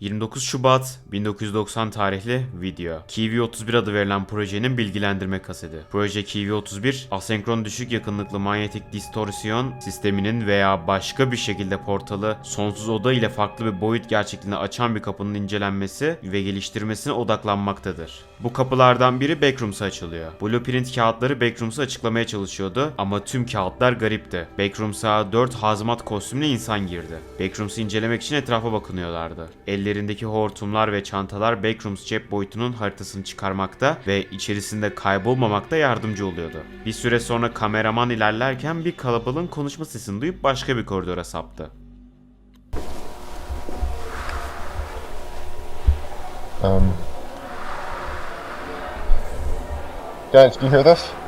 29 Şubat 1990 tarihli video. Kiwi 31 adı verilen projenin bilgilendirme kaseti. Proje Kiwi 31, asenkron düşük yakınlıklı manyetik distorsiyon sisteminin veya başka bir şekilde portalı sonsuz oda ile farklı bir boyut gerçekliğini açan bir kapının incelenmesi ve geliştirmesine odaklanmaktadır. Bu kapılardan biri Backrooms'a açılıyor. Blueprint kağıtları Backrooms'u açıklamaya çalışıyordu ama tüm kağıtlar garipti. Backrooms'a 4 hazmat kostümlü insan girdi. Backrooms'u incelemek için etrafa bakınıyorlardı. Ellerindeki hortumlar ve çantalar Backrooms cep boyutunun haritasını çıkarmakta ve içerisinde kaybolmamakta yardımcı oluyordu. Bir süre sonra kameraman ilerlerken bir kalabalığın konuşma sesini duyup başka bir koridora saptı. Um, guys, do you hear this?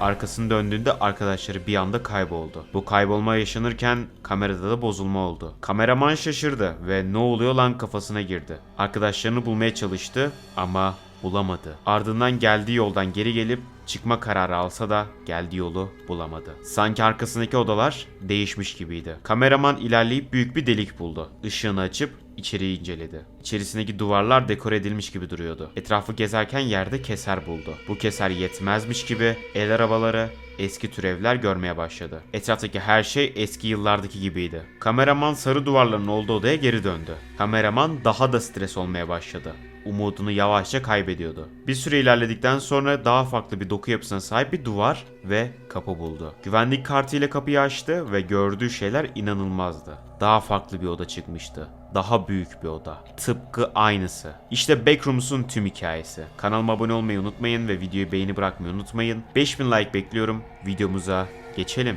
Arkasını döndüğünde arkadaşları bir anda kayboldu. Bu kaybolma yaşanırken kamerada da bozulma oldu. Kameraman şaşırdı ve ne oluyor lan kafasına girdi. Arkadaşlarını bulmaya çalıştı ama bulamadı. Ardından geldiği yoldan geri gelip çıkma kararı alsa da geldiği yolu bulamadı. Sanki arkasındaki odalar değişmiş gibiydi. Kameraman ilerleyip büyük bir delik buldu. Işığını açıp içeriği inceledi. İçerisindeki duvarlar dekore edilmiş gibi duruyordu. Etrafı gezerken yerde keser buldu. Bu keser yetmezmiş gibi el arabaları, eski türevler görmeye başladı. Etraftaki her şey eski yıllardaki gibiydi. Kameraman sarı duvarların olduğu odaya geri döndü. Kameraman daha da stres olmaya başladı. Umudunu yavaşça kaybediyordu. Bir süre ilerledikten sonra daha farklı bir doku yapısına sahip bir duvar ve kapı buldu. Güvenlik kartıyla kapıyı açtı ve gördüğü şeyler inanılmazdı. Daha farklı bir oda çıkmıştı. Daha büyük bir oda. Tıpkı aynısı. İşte Backrooms'un tüm hikayesi. Kanalıma abone olmayı unutmayın ve videoyu beğeni bırakmayı unutmayın. 5000 like bekliyorum. Videomuza geçelim.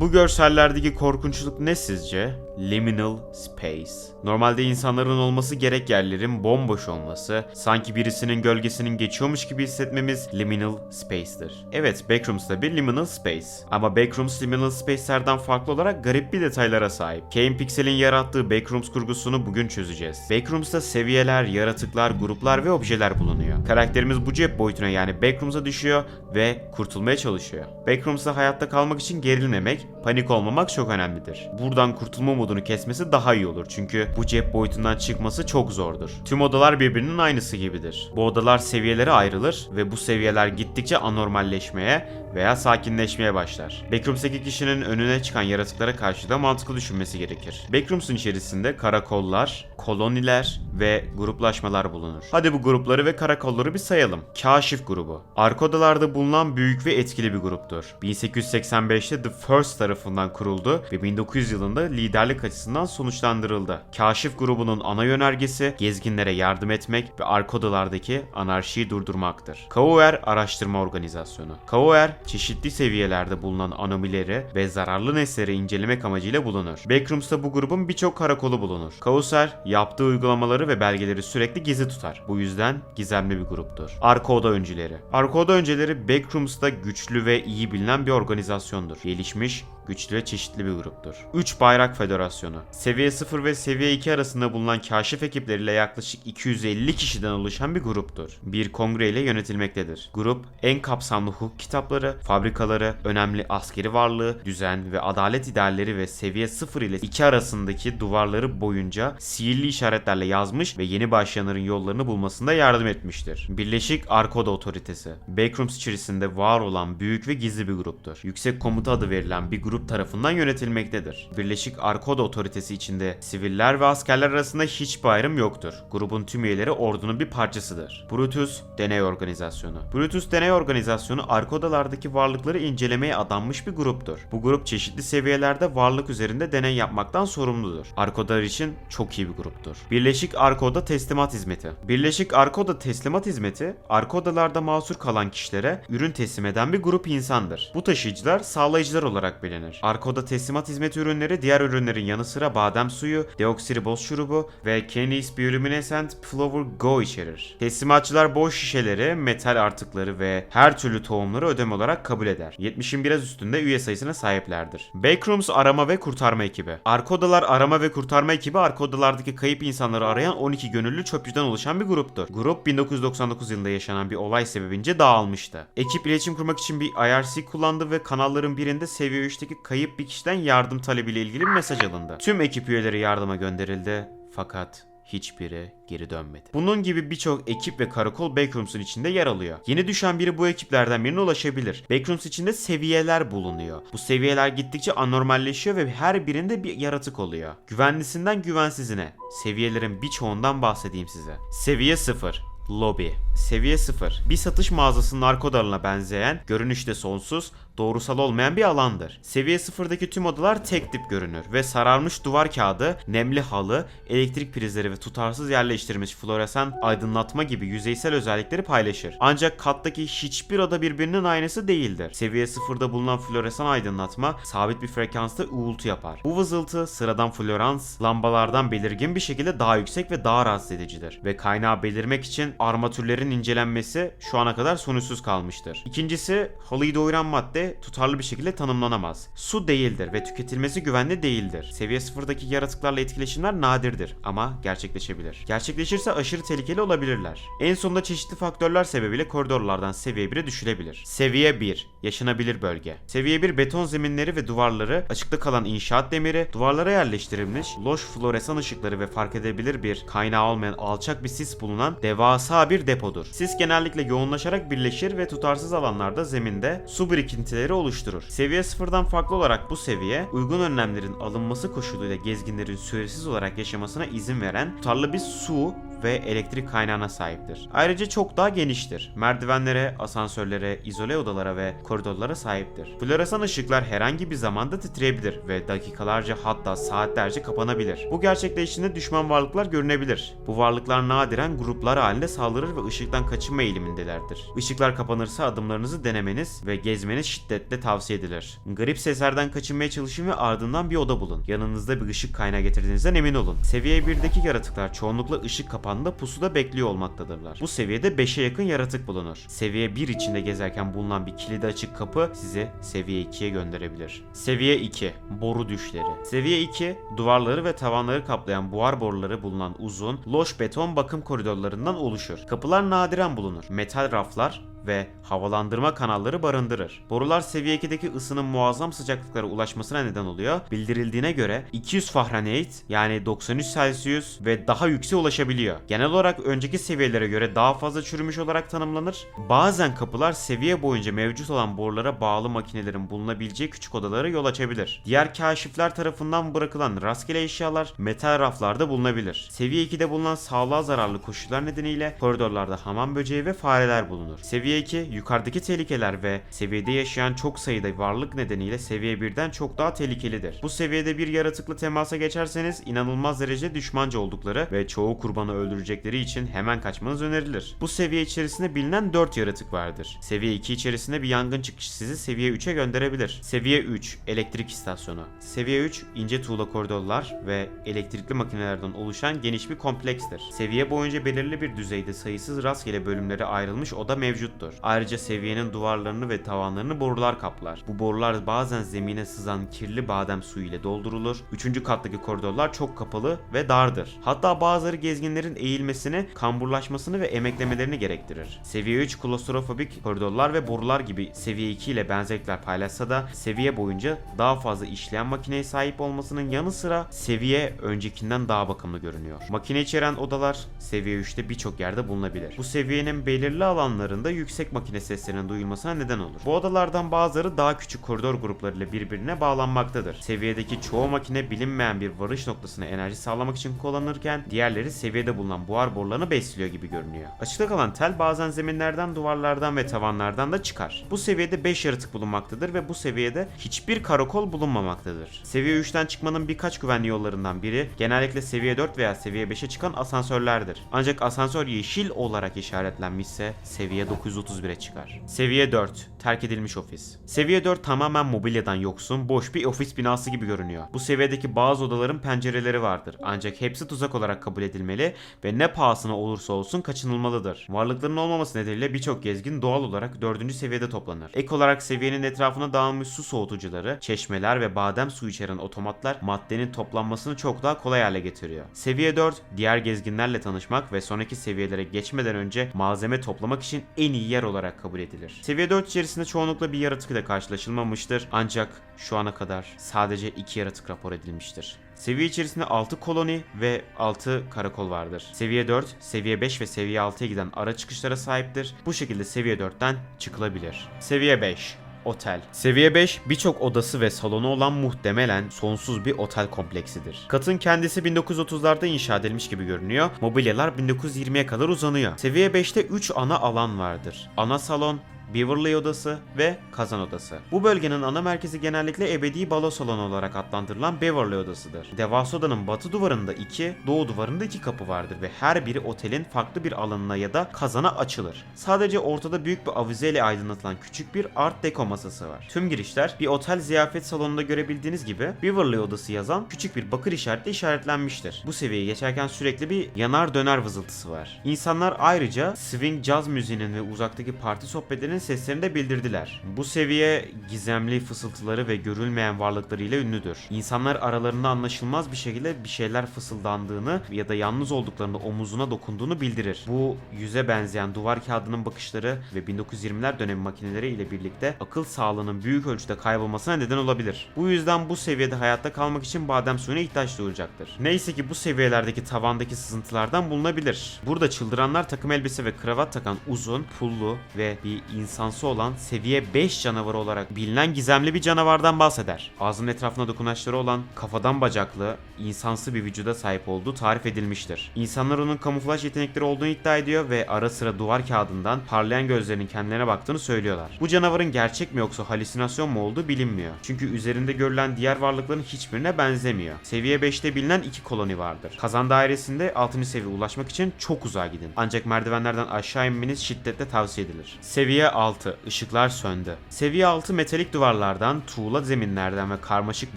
Bu görsellerdeki korkunçluk ne sizce? Liminal space. Normalde insanların olması gerek yerlerin bomboş olması, sanki birisinin gölgesinin geçiyormuş gibi hissetmemiz liminal space'tir. Evet, Backrooms da bir liminal space. Ama Backrooms liminal space'lerden farklı olarak garip bir detaylara sahip. Kane Pixel'in yarattığı Backrooms kurgusunu bugün çözeceğiz. Backrooms'ta seviyeler, yaratıklar, gruplar ve objeler bulunuyor. Karakterimiz bu cep boyutuna yani Backrooms'a düşüyor ve kurtulmaya çalışıyor. Backrooms'ta hayatta kalmak için gerilmemek, panik olmamak çok önemlidir. Buradan kurtulma modunu kesmesi daha iyi olur çünkü bu cep boyutundan çıkması çok zordur. Tüm odalar birbirinin aynısı gibidir. Bu odalar seviyelere ayrılır ve bu seviyeler gittikçe anormalleşmeye veya sakinleşmeye başlar. Backrooms'taki kişinin önüne çıkan yaratıklara karşı da mantıklı düşünmesi gerekir. Backrooms'un içerisinde karakollar, koloniler ve gruplaşmalar bulunur. Hadi bu grupları ve karakolları bir sayalım. Kaşif grubu. Arka odalarda bulunan büyük ve etkili bir gruptur. 1885'te The First tarafından kuruldu ve 1900 yılında liderlik açısından sonuçlandırıldı. Kaşif grubunun ana yönergesi gezginlere yardım etmek ve arka odalardaki anarşiyi durdurmaktır. KOR Araştırma Organizasyonu. KOR çeşitli seviyelerde bulunan anomileri ve zararlı nesneleri incelemek amacıyla bulunur. Backrooms'ta bu grubun birçok karakolu bulunur. Kauser yaptığı uygulamaları ve belgeleri sürekli gizli tutar. Bu yüzden gizemli bir gruptur. Arka oda öncüleri. Arka oda öncüleri Backrooms'ta güçlü ve iyi bilinen bir organizasyondur. Gelişmiş, güçlü ve çeşitli bir gruptur. 3 Bayrak Federasyonu. Seviye 0 ve seviye 2 arasında bulunan kaşif ekipleriyle yaklaşık 250 kişiden oluşan bir gruptur. Bir kongre ile yönetilmektedir. Grup en kapsamlı hukuk kitapları, fabrikaları, önemli askeri varlığı, düzen ve adalet idealleri ve seviye 0 ile 2 arasındaki duvarları boyunca sihirli işaretlerle yazmış ve yeni başlayanların yollarını bulmasında yardım etmiştir. Birleşik Arkoda Otoritesi. Backrooms içerisinde var olan büyük ve gizli bir gruptur. Yüksek komuta adı verilen bir grup tarafından yönetilmektedir. Birleşik Arkoda Otoritesi içinde siviller ve askerler arasında hiçbir ayrım yoktur. Grubun tüm üyeleri ordunun bir parçasıdır. Brutus Deney Organizasyonu. Brutus Deney Organizasyonu Arkodalardaki varlıkları incelemeye adanmış bir gruptur. Bu grup çeşitli seviyelerde varlık üzerinde deney yapmaktan sorumludur. Arkodalar için çok iyi bir gruptur. Birleşik Arkoda Teslimat Hizmeti. Birleşik Arkoda Teslimat Hizmeti, Arkodalarda mahsur kalan kişilere ürün teslim eden bir grup insandır. Bu taşıyıcılar sağlayıcılar olarak bilinir. Denir. Arka oda teslimat hizmeti ürünleri diğer ürünlerin yanı sıra badem suyu, deoksiriboz şurubu ve Kenny's Bioluminescent Flower Go içerir. Teslimatçılar boş şişeleri, metal artıkları ve her türlü tohumları ödeme olarak kabul eder. 70'in biraz üstünde üye sayısına sahiplerdir. Backrooms arama ve kurtarma ekibi. Arka odalar arama ve kurtarma ekibi arka odalardaki kayıp insanları arayan 12 gönüllü çöpçüden oluşan bir gruptur. Grup 1999 yılında yaşanan bir olay sebebince dağılmıştı. Ekip iletişim kurmak için bir IRC kullandı ve kanalların birinde seviye 3'teki kayıp bir kişiden yardım talebiyle ilgili bir mesaj alındı. Tüm ekip üyeleri yardıma gönderildi fakat hiçbiri geri dönmedi. Bunun gibi birçok ekip ve karakol Backrooms'un içinde yer alıyor. Yeni düşen biri bu ekiplerden birine ulaşabilir. Backrooms içinde seviyeler bulunuyor. Bu seviyeler gittikçe anormalleşiyor ve her birinde bir yaratık oluyor. Güvenlisinden güvensizine. Seviyelerin birçoğundan bahsedeyim size. Seviye 0. Lobby. Seviye 0. Bir satış mağazasının arka odalarına benzeyen, görünüşte sonsuz, doğrusal olmayan bir alandır. Seviye 0'daki tüm odalar tek tip görünür ve sararmış duvar kağıdı, nemli halı, elektrik prizleri ve tutarsız yerleştirilmiş floresan aydınlatma gibi yüzeysel özellikleri paylaşır. Ancak kattaki hiçbir oda birbirinin aynısı değildir. Seviye 0'da bulunan floresan aydınlatma sabit bir frekansta uğultu yapar. Bu vızıltı sıradan florans lambalardan belirgin bir şekilde daha yüksek ve daha rahatsız edicidir ve kaynağı belirmek için armatürlerin incelenmesi şu ana kadar sonuçsuz kalmıştır. İkincisi halıyı doyuran madde tutarlı bir şekilde tanımlanamaz. Su değildir ve tüketilmesi güvenli değildir. Seviye 0'daki yaratıklarla etkileşimler nadirdir ama gerçekleşebilir. Gerçekleşirse aşırı tehlikeli olabilirler. En sonunda çeşitli faktörler sebebiyle koridorlardan seviye 1'e düşülebilir. Seviye 1 yaşanabilir bölge. Seviye 1 beton zeminleri ve duvarları, açıkta kalan inşaat demiri, duvarlara yerleştirilmiş loş floresan ışıkları ve fark edebilir bir kaynağı olmayan alçak bir sis bulunan devasa bir depodur. Sis genellikle yoğunlaşarak birleşir ve tutarsız alanlarda zeminde su birikintileri oluşturur. Seviye 0'dan farklı olarak bu seviye uygun önlemlerin alınması koşuluyla gezginlerin süresiz olarak yaşamasına izin veren tutarlı bir su ve elektrik kaynağına sahiptir. Ayrıca çok daha geniştir. Merdivenlere, asansörlere, izole odalara ve koridorlara sahiptir. Floresan ışıklar herhangi bir zamanda titreyebilir ve dakikalarca hatta saatlerce kapanabilir. Bu gerçekleştiğinde düşman varlıklar görünebilir. Bu varlıklar nadiren gruplar halinde saldırır ve ışıktan kaçınma eğilimindelerdir. Işıklar kapanırsa adımlarınızı denemeniz ve gezmeniz şiddetle tavsiye edilir. Garip seslerden kaçınmaya çalışın ve ardından bir oda bulun. Yanınızda bir ışık kaynağı getirdiğinizden emin olun. Seviye 1'deki yaratıklar çoğunlukla ışık kapağında pusuda bekliyor olmaktadırlar. Bu seviyede 5'e yakın yaratık bulunur. Seviye 1 içinde gezerken bulunan bir kilidi açık kapı sizi seviye 2'ye gönderebilir. Seviye 2 Boru düşleri. Seviye 2 duvarları ve tavanları kaplayan buhar boruları bulunan uzun, loş beton bakım koridorlarından oluşur. Kapılar nadiren bulunur. Metal raflar ve havalandırma kanalları barındırır. Borular seviye 2'deki ısının muazzam sıcaklıklara ulaşmasına neden oluyor. Bildirildiğine göre 200 Fahrenheit yani 93 Celsius ve daha yükseğe ulaşabiliyor. Genel olarak önceki seviyelere göre daha fazla çürümüş olarak tanımlanır. Bazen kapılar seviye boyunca mevcut olan borulara bağlı makinelerin bulunabileceği küçük odalara yol açabilir. Diğer kaşifler tarafından bırakılan rastgele eşyalar metal raflarda bulunabilir. Seviye 2'de bulunan sağlığa zararlı koşullar nedeniyle koridorlarda hamam böceği ve fareler bulunur. Seviye 2 yukarıdaki tehlikeler ve seviyede yaşayan çok sayıda varlık nedeniyle seviye 1'den çok daha tehlikelidir. Bu seviyede bir yaratıkla temasa geçerseniz inanılmaz derece düşmanca oldukları ve çoğu kurbanı öldürecekleri için hemen kaçmanız önerilir. Bu seviye içerisinde bilinen 4 yaratık vardır. Seviye 2 içerisinde bir yangın çıkışı sizi seviye 3'e gönderebilir. Seviye 3 elektrik istasyonu. Seviye 3 ince tuğla koridorlar ve elektrikli makinelerden oluşan geniş bir komplekstir. Seviye boyunca belirli bir düzeyde sayısız rastgele bölümlere ayrılmış oda mevcuttur. Ayrıca seviyenin duvarlarını ve tavanlarını borular kaplar. Bu borular bazen zemine sızan kirli badem suyu ile doldurulur. Üçüncü kattaki koridorlar çok kapalı ve dardır. Hatta bazıları gezginlerin eğilmesini, kamburlaşmasını ve emeklemelerini gerektirir. Seviye 3 klostrofobik koridorlar ve borular gibi seviye 2 ile benzerlikler paylaşsa da seviye boyunca daha fazla işleyen makineye sahip olmasının yanı sıra seviye öncekinden daha bakımlı görünüyor. Makine içeren odalar seviye 3'te birçok yerde bulunabilir. Bu seviyenin belirli alanlarında yüksek makine seslerinin duyulmasına neden olur. Bu odalardan bazıları daha küçük koridor gruplarıyla birbirine bağlanmaktadır. Seviyedeki çoğu makine bilinmeyen bir varış noktasına enerji sağlamak için kullanılırken diğerleri seviyede bulunan buhar borularını besliyor gibi görünüyor. Açıkta kalan tel bazen zeminlerden, duvarlardan ve tavanlardan da çıkar. Bu seviyede 5 yaratık bulunmaktadır ve bu seviyede hiçbir karakol bulunmamaktadır. Seviye 3'ten çıkmanın birkaç güvenli yollarından biri genellikle seviye 4 veya seviye 5'e çıkan asansörlerdir. Ancak asansör yeşil olarak işaretlenmişse seviye 931'e çıkar. Seviye 4 terk edilmiş ofis. Seviye 4 tamamen mobilyadan yoksun, boş bir ofis binası gibi görünüyor. Bu seviyedeki bazı odaların pencereleri vardır. Ancak hepsi tuzak olarak kabul edilmeli ve ne pahasına olursa olsun kaçınılmalıdır. Varlıkların olmaması nedeniyle birçok gezgin doğal olarak 4. seviyede toplanır. Ek olarak seviyenin etrafına dağılmış su soğutucuları, çeşmeler ve badem suyu içeren otomatlar maddenin toplanmasını çok daha kolay hale getiriyor. Seviye 4, diğer gezginlerle tanışmak ve sonraki seviyelere geçmeden önce malzeme toplamak için en iyi yer olarak kabul edilir. Seviye 4 içerisinde çoğunlukla bir yaratık ile karşılaşılmamıştır ancak şu ana kadar sadece 2 yaratık rapor edilmiştir. Seviye içerisinde 6 koloni ve 6 karakol vardır. Seviye 4, seviye 5 ve seviye 6'ya giden ara çıkışlara sahiptir. Bu şekilde seviye 4'ten çıkılabilir. Seviye 5 Otel. Seviye 5 birçok odası ve salonu olan muhtemelen sonsuz bir otel kompleksidir. Katın kendisi 1930'larda inşa edilmiş gibi görünüyor. Mobilyalar 1920'ye kadar uzanıyor. Seviye 5'te 3 ana alan vardır. Ana salon, Beverly Odası ve Kazan Odası. Bu bölgenin ana merkezi genellikle ebedi balo salonu olarak adlandırılan Beverly Odası'dır. Devasa odanın batı duvarında 2, doğu duvarında 2 kapı vardır ve her biri otelin farklı bir alanına ya da kazana açılır. Sadece ortada büyük bir avizeyle aydınlatılan küçük bir art deco masası var. Tüm girişler bir otel ziyafet salonunda görebildiğiniz gibi Beverly Odası yazan küçük bir bakır işaretle işaretlenmiştir. Bu seviyeyi geçerken sürekli bir yanar döner vızıltısı var. İnsanlar ayrıca swing caz müziğinin ve uzaktaki parti sohbetlerinin seslerini de bildirdiler. Bu seviye gizemli fısıltıları ve görülmeyen varlıklarıyla ünlüdür. İnsanlar aralarında anlaşılmaz bir şekilde bir şeyler fısıldandığını ya da yalnız olduklarını omuzuna dokunduğunu bildirir. Bu yüze benzeyen duvar kağıdının bakışları ve 1920'ler dönemi makineleri ile birlikte akıl sağlığının büyük ölçüde kaybolmasına neden olabilir. Bu yüzden bu seviyede hayatta kalmak için badem suyuna ihtiyaç duyulacaktır. Neyse ki bu seviyelerdeki tavandaki sızıntılardan bulunabilir. Burada çıldıranlar takım elbise ve kravat takan uzun, pullu ve bir insansı olan seviye 5 canavarı olarak bilinen gizemli bir canavardan bahseder. Ağzının etrafına dokunaçları olan kafadan bacaklı, insansı bir vücuda sahip olduğu tarif edilmiştir. İnsanlar onun kamuflaj yetenekleri olduğunu iddia ediyor ve ara sıra duvar kağıdından parlayan gözlerinin kendilerine baktığını söylüyorlar. Bu canavarın gerçek mi yoksa halüsinasyon mu olduğu bilinmiyor. Çünkü üzerinde görülen diğer varlıkların hiçbirine benzemiyor. Seviye 5'te bilinen iki koloni vardır. Kazan dairesinde 6. seviyeye ulaşmak için çok uzağa gidin. Ancak merdivenlerden aşağı inmeniz şiddetle tavsiye edilir. Seviye 6. Işıklar söndü. Seviye 6 metalik duvarlardan, tuğla zeminlerden ve karmaşık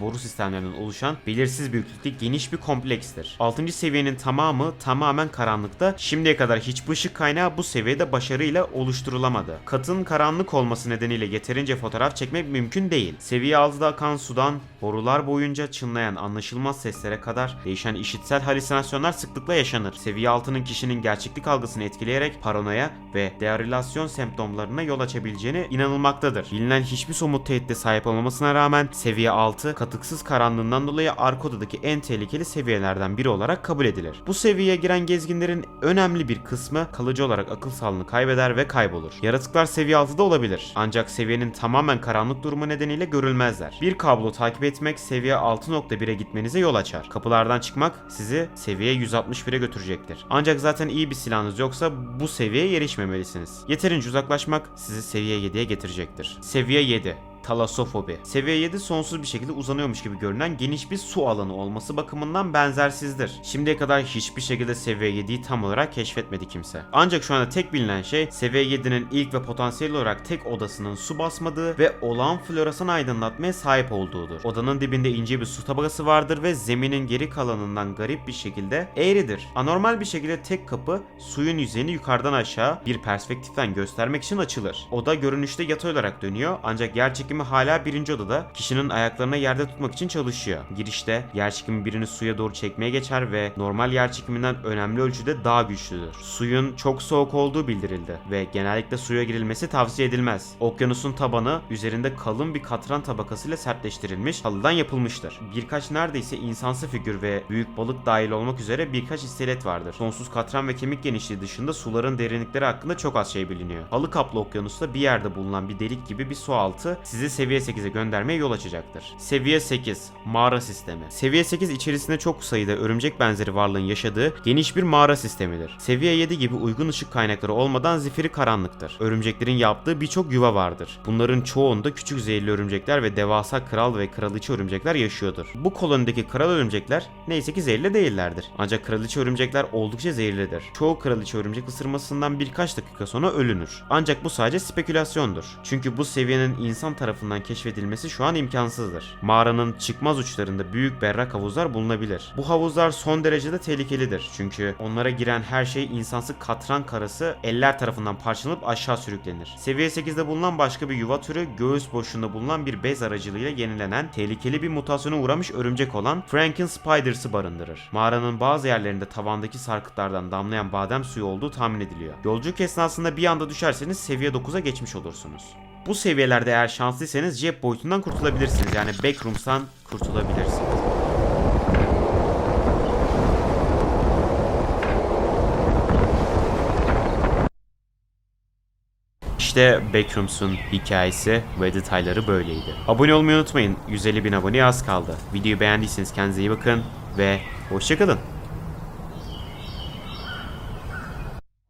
boru sistemlerinden oluşan belirsiz büyüklükte geniş bir komplekstir. 6. seviyenin tamamı tamamen karanlıkta. Şimdiye kadar hiçbir ışık kaynağı bu seviyede başarıyla oluşturulamadı. Katın karanlık olması nedeniyle yeterince fotoğraf çekmek mümkün değil. Seviye 6'da akan sudan borular boyunca çınlayan anlaşılmaz seslere kadar değişen işitsel halüsinasyonlar sıklıkla yaşanır. Seviye 6'nın kişinin gerçeklik algısını etkileyerek paranoya ve dearilasyon semptomlarına yol açabileceğini inanılmaktadır. Bilinen hiçbir somut tehdide sahip olmamasına rağmen seviye 6 katıksız karanlığından dolayı arka odadaki en tehlikeli seviyelerden biri olarak kabul edilir. Bu seviyeye giren gezginlerin önemli bir kısmı kalıcı olarak akıl sağlığını kaybeder ve kaybolur. Yaratıklar seviye 6'da olabilir. Ancak seviyenin tamamen karanlık durumu nedeniyle görülmezler. Bir kablo takip etmek seviye 6.1'e gitmenize yol açar. Kapılardan çıkmak sizi seviye 161'e götürecektir. Ancak zaten iyi bir silahınız yoksa bu seviyeye erişmemelisiniz. Yeterince uzaklaşmak sizi seviye 7'ye getirecektir. Seviye 7 Talassofobi. Seviye 7 sonsuz bir şekilde uzanıyormuş gibi görünen geniş bir su alanı olması bakımından benzersizdir. Şimdiye kadar hiçbir şekilde seviye 7'yi tam olarak keşfetmedi kimse. Ancak şu anda tek bilinen şey seviye 7'nin ilk ve potansiyel olarak tek odasının su basmadığı ve olağan floresan aydınlatmaya sahip olduğudur. Odanın dibinde ince bir su tabakası vardır ve zeminin geri kalanından garip bir şekilde eğridir. Anormal bir şekilde tek kapı suyun yüzeyini yukarıdan aşağı bir perspektiften göstermek için açılır. Oda görünüşte yatay olarak dönüyor ancak yer çekimi hala birinci odada kişinin ayaklarını yerde tutmak için çalışıyor. Girişte yer çekimi birini suya doğru çekmeye geçer ve normal yer çekiminden önemli ölçüde daha güçlüdür. Suyun çok soğuk olduğu bildirildi ve genellikle suya girilmesi tavsiye edilmez. Okyanusun tabanı üzerinde kalın bir katran tabakasıyla sertleştirilmiş halıdan yapılmıştır. Birkaç neredeyse insansı figür ve büyük balık dahil olmak üzere birkaç iskelet vardır. Sonsuz katran ve kemik genişliği dışında suların derinlikleri hakkında çok az şey biliniyor. Halı kaplı okyanusta bir yerde bulunan bir delik gibi bir su altı sizi sizi seviye 8'e göndermeye yol açacaktır. Seviye 8 Mağara Sistemi Seviye 8 içerisinde çok sayıda örümcek benzeri varlığın yaşadığı geniş bir mağara sistemidir. Seviye 7 gibi uygun ışık kaynakları olmadan zifiri karanlıktır. Örümceklerin yaptığı birçok yuva vardır. Bunların çoğunda küçük zehirli örümcekler ve devasa kral ve kraliçe örümcekler yaşıyordur. Bu kolonideki kral örümcekler neyse ki zehirli değillerdir. Ancak kraliçe örümcekler oldukça zehirlidir. Çoğu kraliçe örümcek ısırmasından birkaç dakika sonra ölünür. Ancak bu sadece spekülasyondur. Çünkü bu seviyenin insan tarafından keşfedilmesi şu an imkansızdır. Mağaranın çıkmaz uçlarında büyük berrak havuzlar bulunabilir. Bu havuzlar son derecede tehlikelidir. Çünkü onlara giren her şey insansı katran karası eller tarafından parçalanıp aşağı sürüklenir. Seviye 8'de bulunan başka bir yuva türü göğüs boşluğunda bulunan bir bez aracılığıyla yenilenen tehlikeli bir mutasyona uğramış örümcek olan Franken Spiders'ı barındırır. Mağaranın bazı yerlerinde tavandaki sarkıtlardan damlayan badem suyu olduğu tahmin ediliyor. Yolculuk esnasında bir anda düşerseniz seviye 9'a geçmiş olursunuz. Bu seviyelerde eğer şanslıysanız cep boyutundan kurtulabilirsiniz. Yani backrooms'tan kurtulabilirsiniz. İşte Backrooms'un hikayesi ve detayları böyleydi. Abone olmayı unutmayın. 150 bin aboneye az kaldı. Videoyu beğendiyseniz kendinize iyi bakın ve hoşçakalın.